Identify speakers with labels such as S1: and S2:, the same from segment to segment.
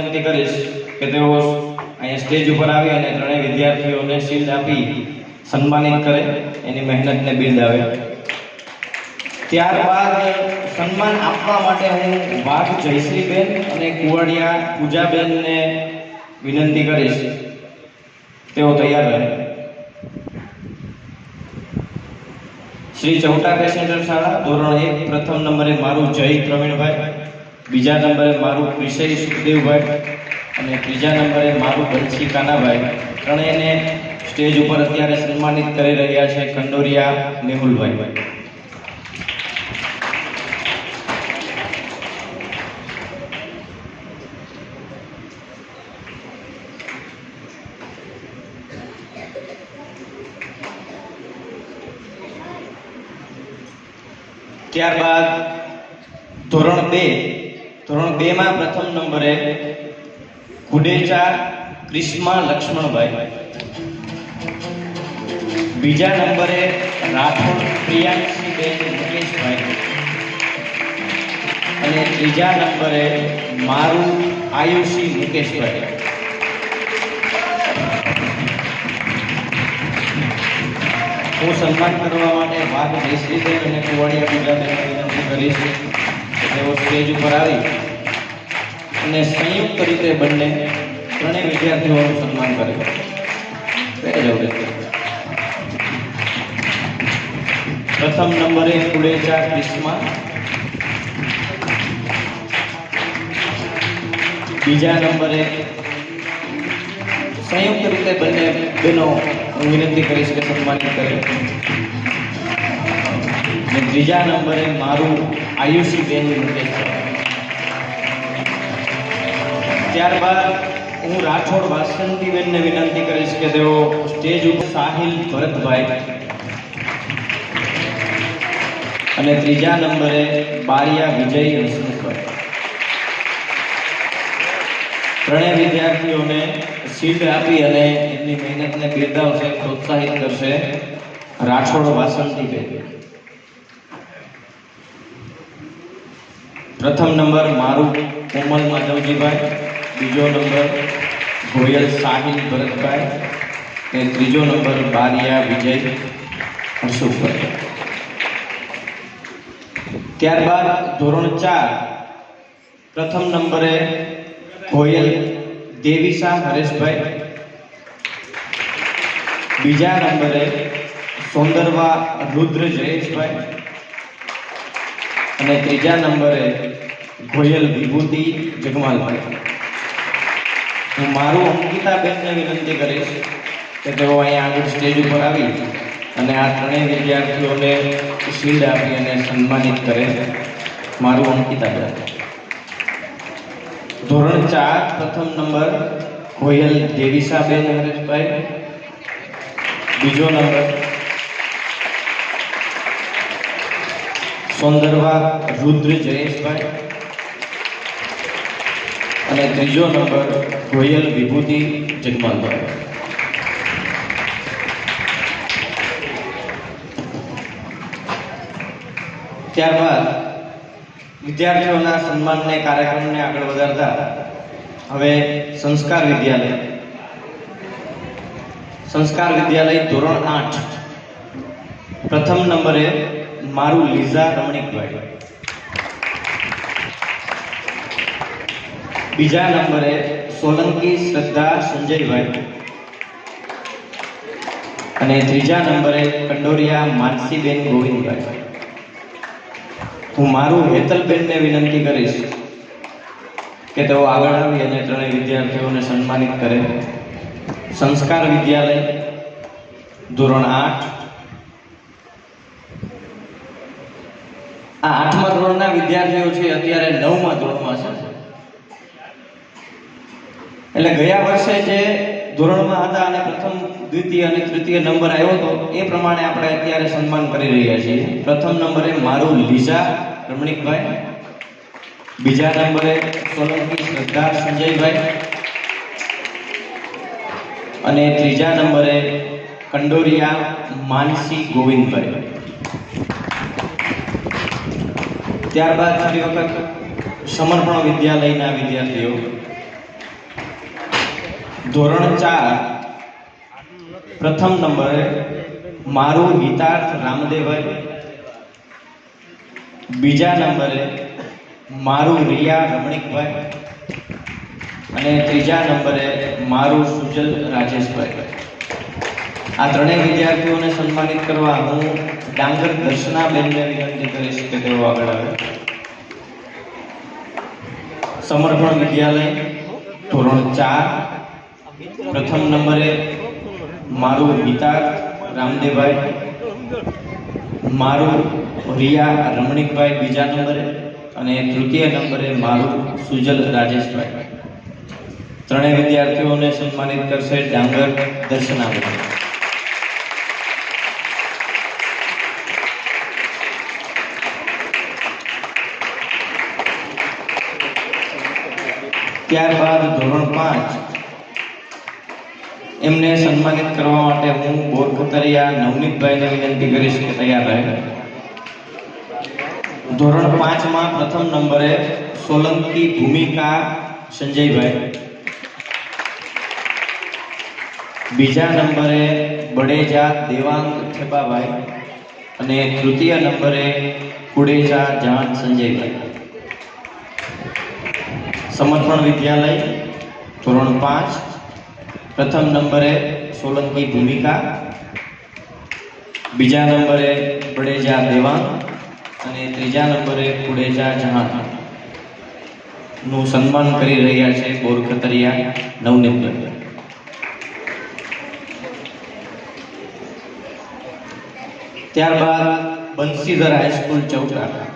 S1: વિનંતી કરીશ કે તેઓ અહીંયા સ્ટેજ ઉપર આવી અને ત્રણેય વિદ્યાર્થીઓને શિલ્ડ આપી સન્માનિત કરે, એની મહેનતને બિરદાવે ત્યારબાદ સન્માન આપવા માટે હું વાઘ જયશ્રીબેન અને કુવાડિયા પૂજાબેનને વિનંતી કરીશ. તેઓ તૈયાર રહે. શ્રી ચૌટા પેસેન્જર શાળા, ધોરણ એક, પ્રથમ નંબરે મારું જય પ્રવીણભાઈ. બીજા નંબરે મારું વિષય સુખદેવભાઈ અને ત્રીજા નંબરે મારું બંસી કાનાભાઈ. ત્રણેયને સ્ટેજ ઉપર અત્યારે સન્માનિત કરી રહ્યા છે ખંડોરિયા મેહુલભાઈ. ત્યારબાદ ધોરણ બે ધોરણ બે માં પ્રથમ નંબરે કુડેચા ક્રિષ્મા લક્ષ્મણભાઈ. બીજા નંબરે રાઠોડ પ્રિયાંશીબેન મુકેશભાઈ. અને ત્રીજા નંબરે મારું આયુષી મુકેશભાઈ. હું સન્માન કરવા માટે વાઘ જયશ્રીબેન અને કુવાડિયા પૂજાબેનને વિનંતી કરીશ. તેઓ સ્ટેજ ઉપર આવી અને સંયુક્ત રીતે બંને ત્રણેય વિદ્યાર્થીઓનું સન્માન કરે. પ્રથમ નંબરે કુડેચા ક્રિશ્મા બીજા નંબરે સંયુક્ત રીતે બંને બહેનો હું વિનંતી કરીશ કે સન્માનિત કરે. ત્રીજા નંબરે મારું આયુષી બેન મુકેશ ત્યારબાદ હું રાઠોડ વાસંતીબેનને વિનંતી કરીશ કે તેઓ સ્ટેજ ઉપર સાહિલ ભરતભાઈ. અને ત્રીજા નંબરે બારિયા વિજય હસમુખભાઈ. ત્રણેય વિદ્યાર્થીઓને સીટ આપી અને એમની મહેનતને બિરદાવશે, પ્રોત્સાહિત કરશે રાઠોડ વાસંતીબેન. પ્રથમ નંબર મારું કોમલ માધવજીભાઈ. બીજો નંબર ગોયલ સાહિલ ભરતભાઈ. અને ત્રીજો નંબર બારિયા વિજય હર્ષુભાઈ. ત્યારબાદ ધોરણ ચાર, પ્રથમ નંબરે ગોયલ દેવીશા હરેશભાઈ. બીજા નંબરે સોંદરવા રુદ્ર જયેશભાઈ. અને ત્રીજા નંબરે ગોયલ વિભૂતિ જગમાલભાઈ હું મારું અંકિતાબેનને વિનંતી કરીશ કે તેઓ અહીંયા આગળ સ્ટેજ ઉપર આવી અને આ ત્રણેય વિદ્યાર્થીઓને શિલ્ડ આપી અને સન્માનિત કરે. મારું અંકિતાબેન. ધોરણ ચાર, પ્રથમ નંબર ગોયલ દેવીસાબેન હરેશભાઈ. બીજો નંબર સોંદરવા રુદ્ર જયેશભાઈ. અને ત્રીજો નંબર ગોયલ વિભૂતિ જગમાલભાઈ. ત્યારબાદ વિદ્યાર્થીઓના સન્માનને કાર્યક્રમને આગળ વધારતા હવે સંસ્કાર વિદ્યાલય. સંસ્કાર વિદ્યાલય ધોરણ આઠ. પ્રથમ નંબરે મારું લીઝા રમણીકભાઈ. બીજા નંબરે સોલંકી શ્રદ્ધા સંજયભાઈ. અને ત્રીજા નંબરે કંડોરિયા માનસીબેન ગોવિંદભાઈ. હું મારું હેતલબેનને વિનંતી કરીશ કે તેઓ આગળ આવી અને ત્રણેય વિદ્યાર્થીઓને સન્માનિત કરે. સંસ્કાર વિદ્યાલય ધોરણ આઠ આ આઠમા ધોરણના વિદ્યાર્થીઓ છે, અત્યારે નવમા ધોરણમાં છે. એટલે ગયા વર્ષે જે ધોરણમાં હતા અને પ્રથમ, દ્વિતીય અને તૃતીય નંબર આવ્યો હતો, એ પ્રમાણે આપણે અત્યારે સન્માન કરી રહ્યા છીએ. પ્રથમ નંબરે મારું લીઝા, રમણીકભાઈ. બીજા નંબરે સોલંકી શ્રદ્ધા સંજયભાઈ. અને ત્રીજા નંબરે કંડોરિયા માનસી ગોવિંદભાઈ. ત્યારબાદ ફરી વખત સમર્પણ વિદ્યાલયના વિદ્યાર્થીઓ. ધોરણ ચાર, પ્રથમ નંબરે, મારું ગીતાર્થ રામદેવભાઈ બીજા નંબરે, મારું રિયા રમણીકભાઈ. અને ત્રીજા નંબરે મારું સુજલ રાજેશભાઈ. આ ત્રણેય વિદ્યાર્થીઓને સન્માનિત કરવા હું ડાંગર દર્શના બેનને વિનંતી કરીશ કે તેઓ આગળ આવે. સમર્પણ વિદ્યાલય, ધોરણ ચાર. પ્રથમ નંબરે મારું ગીતા રામદેવભાઈ. મારું રિયા રમણીકભાઈ બીજા નંબરે અને તૃતીય નંબરે મારું સુજલ રાજેશભાઈ. ત્રણેય વિદ્યાર્થીઓને સન્માનિત કરશે ડાંગર દર્શનાબેન. ત્યારબાદ ધોરણ પાંચ. એમને સન્માનિત કરવા માટે હું બોરખતરિયા નવનીતભાઈને વિનંતી કરીશ કે તૈયાર રહે. ધોરણ પાંચમાં પ્રથમ નંબરે સોલંકી ભૂમિકા સંજયભાઈ. બીજા નંબરે બડેજા દેવાંગ થેબાભાઈ. અને તૃતીય નંબરે કુડેજા જાન સંજયભાઈ. સમર્પણ વિદ્યાલય, ધોરણ પાંચ, પ્રથમ નંબરે સોલંકી ભૂમિકા, બીજા નંબરે પડેજા દેવાંગ અને ત્રીજા નંબરે કુડેજા જહાન સન્માન કરી રહ્યા છે બોરખતરિયા નવનીતભાઈ ત્યારબાદ બંસીધર હાઈસ્કૂલ ચૌટા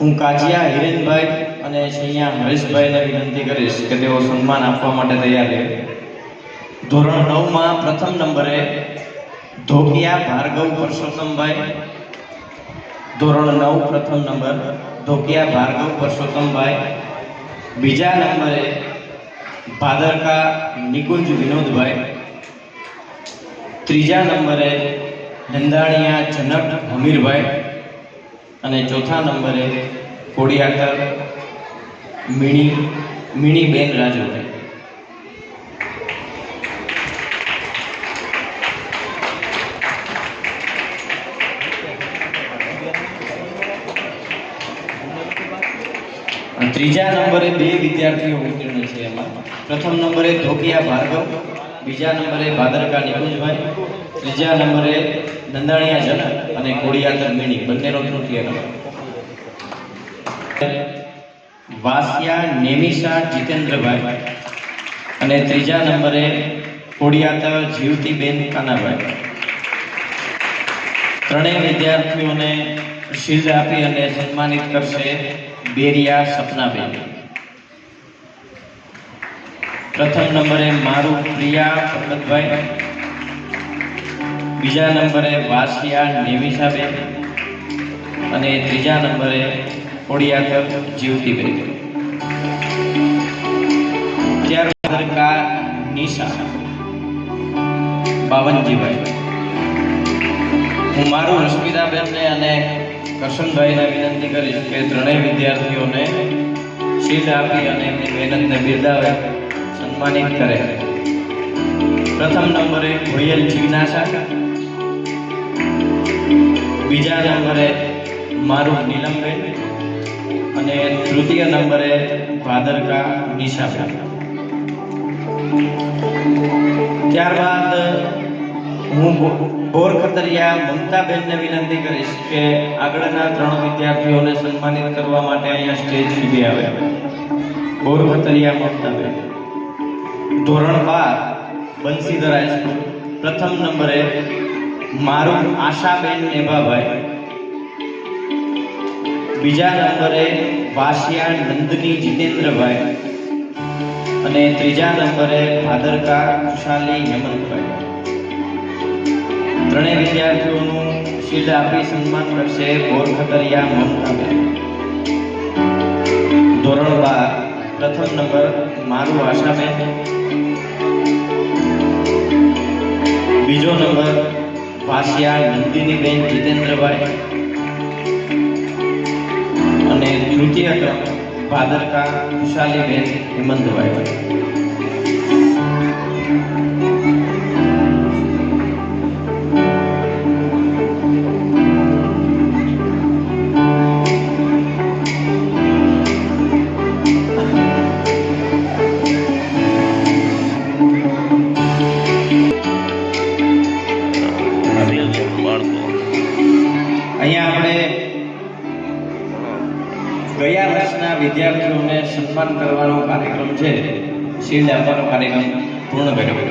S1: હું કાજિયા, હિરેનભાઈ અને અહીંયા હરેશભાઈને વિનંતી કરીશ કે તેઓ સન્માન આપવા માટે તૈયાર રહે ધોરણ નવમાં પ્રથમ નંબરે ધોકિયા ભાર્ગવ પરસોત્તમભાઈ. ધોરણ નવ પ્રથમ નંબર ધોકિયા ભાર્ગવ પરસોત્તમભાઈ. બીજા નંબરે ભાદરકા નિકુંજ વિનોદભાઈ. ત્રીજા નંબરે નંદાણીયા જનક હમીરભાઈ. અને ચોથા નંબરે કોડિયાકર મીણી, મીણીબેન રાજુભાઈ. ત્રીજા નંબરે બે વિદ્યાર્થીઓ ઉત્તીર્ણ છે એમાં. પ્રથમ નંબરે ધોકિયા ભાર્ગવ, બીજા નંબરે ભાદરકા નિકુંજભાઈ ત્રીજા નંબરે નંદાણીયા જન અને કોડિયાકર મીણી, બંનેનો તૃતીય નંબર. વાસિયા નેમિષા જીતેન્દ્રભાઈ. અને ત્રીજા નંબરે કોડિયાતર જીવતીબેન કાનાભાઈ. ત્રણેય વિદ્યાર્થીઓને શિલ્ડ આપી અને સન્માનિત કરશે બેરિયા સપનાબેન. પ્રથમ નંબરે મારું પ્રિયા પરબતભાઈ બીજા નંબરે વાસિયા નેવિસાબેન અને ત્રીજા નંબરે કોડિયાકર જીવતીબેન. ત્યારબાદ કા નિશા બાવનજીભાઈ. હું મારું રશ્મિતાબેનને અને કરશનભાઈને વિનંતી કરીશ કે ત્રણેય વિદ્યાર્થીઓને શીલ્ડ આપી અને એમની મહેનતને સન્માનિત કરે. પ્રથમ નંબરે ભોયલ જીજ્ઞાસા બીજા નંબરે મારું નીલમબેન અને તૃતીય નંબરે ભાદરકા નિશાબેન ત્યારબાદ હું બોર ખતરિયા મમતાબેનને વિનંતી કરીશ કે આગળના ત્રણ વિદ્યાર્થીઓને સન્માનિત કરવા માટે અહીંયા સ્ટેજ સુધી આવે. બોર ખતરિયા મમતાબેન ધોરણ બાર, બંસીધર પ્રથમ નંબરે મારું આશાબેન નેભાભાઈ. બીજા નંબરે વાસિયા નંદની જીતેન્દ્રભાઈ. અને ત્રીજા નંબરે ભાદરકા ખુશાલી હેમંતભાઈ. ત્રણેય વિદ્યાર્થીઓનું શિલ્ડ આપી સન્માન કરશે બોરખતરિયા મમતાબેન. ધોરણ બાર, પ્રથમ નંબર, મારું આશાબેન. બીજો નંબર વાસિયા નંદિનીબેન જીતેન્દ્રભાઈ અને તૃતીય ક્રમ ભાદરકા ખુશાલીબેન હેમંતભાઈ. સન્માન કરવાનો કાર્યક્રમ છે. શિલ્ડ આપવાનો કાર્યક્રમ પૂર્ણ કર્યો.